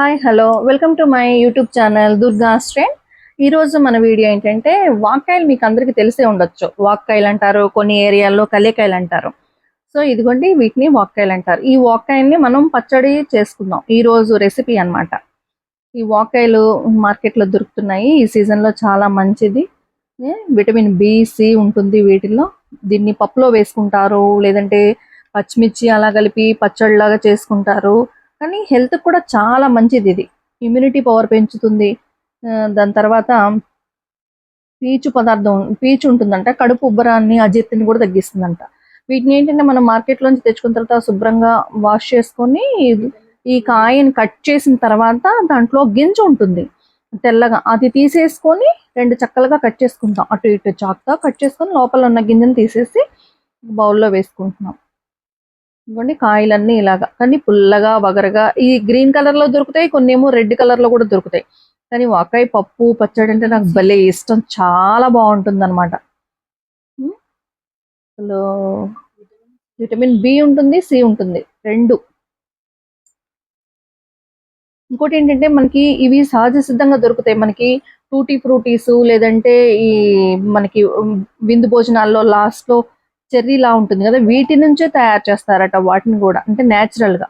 Hi hello welcome to my YouTube channel Durga strain ఈ రోజు మన వీడియో ఏంటంటే వాక్కాయలు మీకు అందరికీ తెలిసే ఉండొచ్చు. వాక్కాయలు అంటారు కొన్ని ఏరియాల్లో కలికాయలు అంటారు. సో ఇదిగోండి వీటిని వాక్కాయలు అంటారు. ఈ వాక్కాయల్ని మనం పచ్చడి చేసుకుందాం. ఈ రోజు రెసిపీ అన్నమాట. ఈ వాక్కాయలు మార్కెట్లో దొరుకుతున్నాయి. ఈ సీజన్లో చాలా మంచిది. విటమిన్ బి సి ఉంటుంది వీటిల్లో. దీన్ని పప్పులో వేసుకుంటారు లేదంటే పచ్చిమిర్చి అలా కలిపి పచ్చడిలాగా చేసుకుంటారు. కానీ హెల్త్ కూడా చాలా మంచిది ఇది. ఇమ్యూనిటీ పవర్ పెంచుతుంది. దాని తర్వాత పీచు పదార్థం పీచు ఉంటుందంట కడుపు ఉబ్బరాన్ని అజీర్తిని కూడా తగ్గిస్తుందంట. వీటిని ఏంటంటే మనం మార్కెట్లోంచి తెచ్చుకున్న తర్వాత శుభ్రంగా వాష్ చేసుకొని ఈ కాయని కట్ చేసిన తర్వాత దాంట్లో గింజ ఉంటుంది. తెల్లగా అది తీసేసుకొని రెండు చక్కలుగా కట్ చేసుకుంటాం. అటు ఇటు చాక్తో కట్ చేసుకొని లోపల ఉన్న గింజను తీసేసి బౌల్లో వేసుకుంటున్నాం. ఇవ్వండి. కాయలన్నీ ఇలాగా కానీ పుల్లగా వగరగా ఈ గ్రీన్ కలర్లో దొరుకుతాయి కొన్ని ఏమో రెడ్ కలర్లో కూడా దొరుకుతాయి. కానీ వాకాయ పప్పు పచ్చడి అంటే నాకు భలే ఇష్టం చాలా బాగుంటుంది అనమాట అసలు విటమిన్ బి ఉంటుంది సి ఉంటుంది రెండు. ఇంకోటి ఏంటంటే మనకి ఇవి సహజ సిద్ధంగా దొరుకుతాయి. మనకి టూటీ ఫ్రూటీస్ లేదంటే ఈ మనకి విందు భోజనాల్లో లాస్ట్లో చెర్రీలా ఉంటుంది కదా వీటి నుంచే తయారు చేస్తారట వాటిని కూడా అంటే natural గా.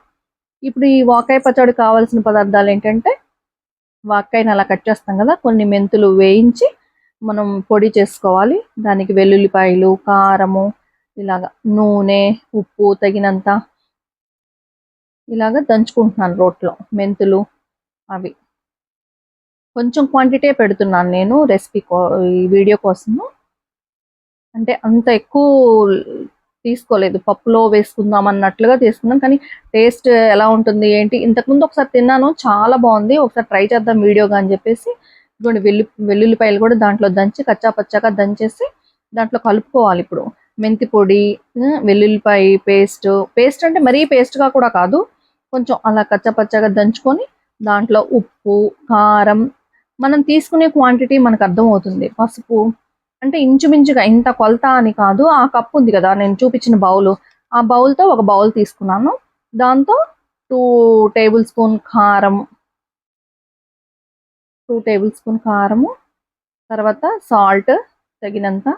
ఇప్పుడు ఈ వాకాయ పచ్చడి కావాల్సిన పదార్థాలు ఏంటంటే వాకాయని అలా కట్ చేస్తాం కదా కొన్ని మెంతులు వేయించి మనం పొడి చేసుకోవాలి. దానికి వెల్లుల్లిపాయలు కారము ఇలాగ నూనె ఉప్పు తగినంత ఇలాగ దంచుకుంటున్నాను రోట్లో మెంతులు అవి. కొంచెం క్వాంటిటీ పెడుతున్నాను నేను రెసిపీ ఈ వీడియో కోసము. అంటే అంత ఎక్కువ తీసుకోలేదు. పప్పులో వేసుకుందాం అన్నట్లుగా తీసుకున్నాం. కానీ టేస్ట్ ఎలా ఉంటుంది ఏంటి? ఇంతకుముందు ఒకసారి తిన్నాను. చాలా బాగుంది. ఒకసారి ట్రై చేద్దాం వీడియోగా అని చెప్పేసి. ఇటువంటి వెల్లు వెల్లుల్లిపాయలు కూడా దాంట్లో దంచి కచ్చా పచ్చాగా దంచేసి దాంట్లో కలుపుకోవాలి ఇప్పుడు. మెంతి పొడి వెల్లుల్లిపాయ పేస్ట్. పేస్ట్ అంటే మరీ పేస్ట్గా కూడా కాదు. కొంచెం అలా కచ్చా పచ్చాగా దంచుకొని దాంట్లో ఉప్పు కారం మనం తీసుకునే క్వాంటిటీ మనకు అర్థమవుతుంది పసుపు అంటే ఇంచుమించుగా ఇంత కొలత అని కాదు ఆ కప్పు ఉంది కదా నేను చూపించిన బౌల్. ఆ బౌల్తో ఒక బౌల్ తీసుకున్నాను. దాంతో టూ టేబుల్ స్పూన్ కారం టూ టేబుల్ స్పూన్ కారము తర్వాత సాల్ట్ తగినంత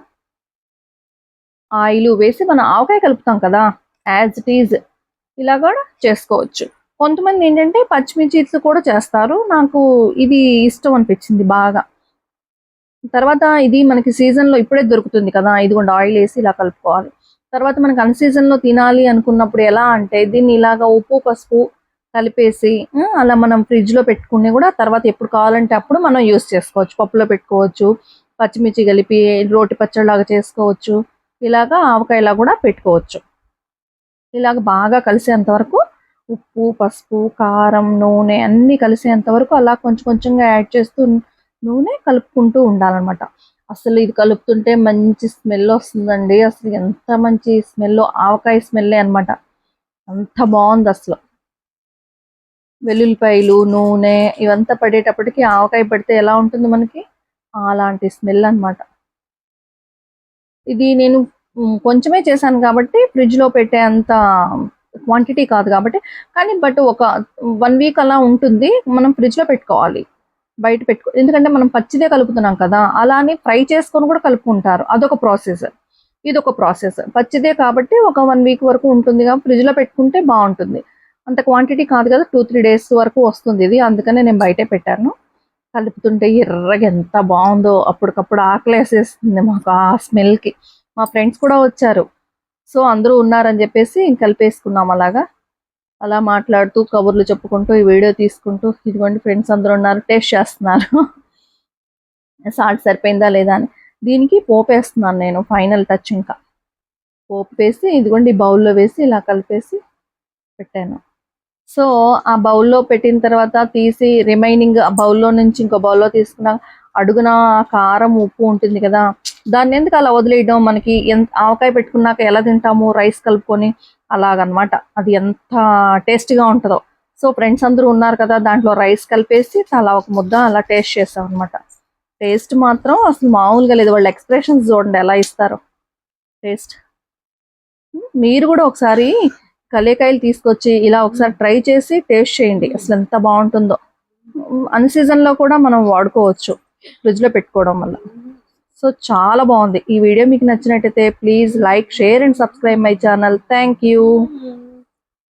ఆయిల్ వేసి మనం ఆవకాయ కలుపుతాం కదా యాజ్ ఇట్ ఈజ్ ఇలా కూడా చేసుకోవచ్చు. కొంతమంది ఏంటంటే పచ్చిమిర్చి కూడా చేస్తారు. నాకు ఇది ఇష్టం అనిపించింది బాగా. తర్వాత ఇది మనకి సీజన్లో లో ఇప్పుడే దొరుకుతుంది కదా ఇదిగోండి ఆయిల్ వేసి ఇలా కలుపుకోవాలి. తర్వాత మనకి అన్ సీజన్లో లో తినాలి అనుకున్నప్పుడు ఎలా అంటే దీన్ని ఇలాగా ఉప్పు పసుపు కలిపేసి అలా మనం ఫ్రిడ్జ్లో పెట్టుకుని కూడా తర్వాత ఎప్పుడు కావాలంటే అప్పుడు మనం యూస్ చేసుకోవచ్చు. పప్పులో పెట్టుకోవచ్చు పచ్చిమిర్చి కలిపి రోటి పచ్చడిలాగా చేసుకోవచ్చు. ఇలాగా ఆవకాయలా కూడా పెట్టుకోవచ్చు. ఇలాగ బాగా కలిసేంత వరకు ఉప్పు పసుపు కారం నూనె అన్నీ కలిసేంత వరకు అలా కొంచెం కొంచెంగా యాడ్ చేస్తూ నూనె కలుపుకుంటూ ఉండాలన్నమాట. అసలు ఇది కలుపుతుంటే మంచి స్మెల్ వస్తుందండి. అసలు ఎంత మంచి స్మెల్ ఆవకాయ స్మెల్లే అన్నమాట. అంత బాగుంది అసలు. వెల్లుల్లిపాయలు నూనె ఇవంతా పడేటప్పటికి ఆవకాయ పడితే ఎలా ఉంటుంది మనకి? అలాంటి స్మెల్ అన్నమాట. ఇది నేను కొంచెమే చేశాను కాబట్టి ఫ్రిడ్జ్లో పెట్టే అంత క్వాంటిటీ కాదు కాబట్టి. కానీ బట్ ఒక వన్ వీక్ అలా ఉంటుంది. మనం ఫ్రిడ్జ్లో పెట్టుకోవాలి. బయట పెట్టుకో ఎందుకంటే మనం పచ్చిదే కలుపుతున్నాం కదా అలానే ఫ్రై చేసుకొని కూడా కలుపుకుంటారు. అదొక ప్రాసెస్. ఇది ఒక ప్రాసెస్. పచ్చిదే కాబట్టి ఒక వన్ వీక్ వరకు ఉంటుంది కాబట్టి ఫ్రిడ్జ్లో పెట్టుకుంటే బాగుంటుంది. అంత క్వాంటిటీ కాదు కదా టూ త్రీ డేస్ వరకు వస్తుంది ఇది. అందుకనే నేను బయటే పెట్టాను. కలుపుతుంటే ఎర్రగా ఎంత బాగుందో అప్పటికప్పుడు ఆకలేసేస్తుంది మాకు ఆ స్మెల్కి మా ఫ్రెండ్స్ కూడా వచ్చారు. సో అందరూ ఉన్నారని చెప్పేసి కలిపేసుకున్నాం అలాగా. అలా మాట్లాడుతూ కబుర్లు చెప్పుకుంటూ ఈ వీడియో తీసుకుంటూ ఇదిగోండి ఫ్రెండ్స్ అందరూ ఉన్నారు టేస్ట్ చేస్తున్నారు. సాల్ట్ సరిపోయిందా లేదా అని. దీనికి పోపు వేస్తున్నాను నేను ఫైనల్ టచ్ ఇంకా. పోపు వేసి ఇదిగోండి బౌల్లో వేసి ఇలా కలిపేసి పెట్టాను. సో ఆ బౌల్లో పెట్టిన తర్వాత తీసి రిమైనింగ్ ఆ బౌల్లో నుంచి ఇంకో బౌల్లో తీసుకున్నాక అడుగున కారం ఉప్పు ఉంటుంది కదా దాన్ని ఎందుకు అలా వదిలేయడం? మనకి ఎంత ఆవకాయ పెట్టుకున్నాక ఎలా తింటాము? రైస్ కలుపుకొని అలాగనమాట. అది ఎంత టేస్టీగా ఉంటుందో. సో ఫ్రెండ్స్ అందరూ ఉన్నారు కదా దాంట్లో రైస్ కలిపేసి అలా ఒక ముద్ద అలా టేస్ట్ చేస్తాం అనమాట టేస్ట్ మాత్రం అసలు మామూలుగా లేదు. వాళ్ళ ఎక్స్ప్రెషన్స్ చూడండి ఎలా ఇస్తారో. టేస్ట్. మీరు కూడా ఒకసారి కలేకాయలు తీసుకొచ్చి ఇలా ఒకసారి ట్రై చేసి టేస్ట్ చేయండి. అసలు ఎంత బాగుంటుందో. అన్ సీజన్లో కూడా మనం వాడుకోవచ్చు. ఫ్రిడ్జ్లో పెట్టుకోవడం వల్ల. సో చాలా బాగుంది ఈ వీడియో మీకు నచ్చినట్టయితే please like share and subscribe my channel thank you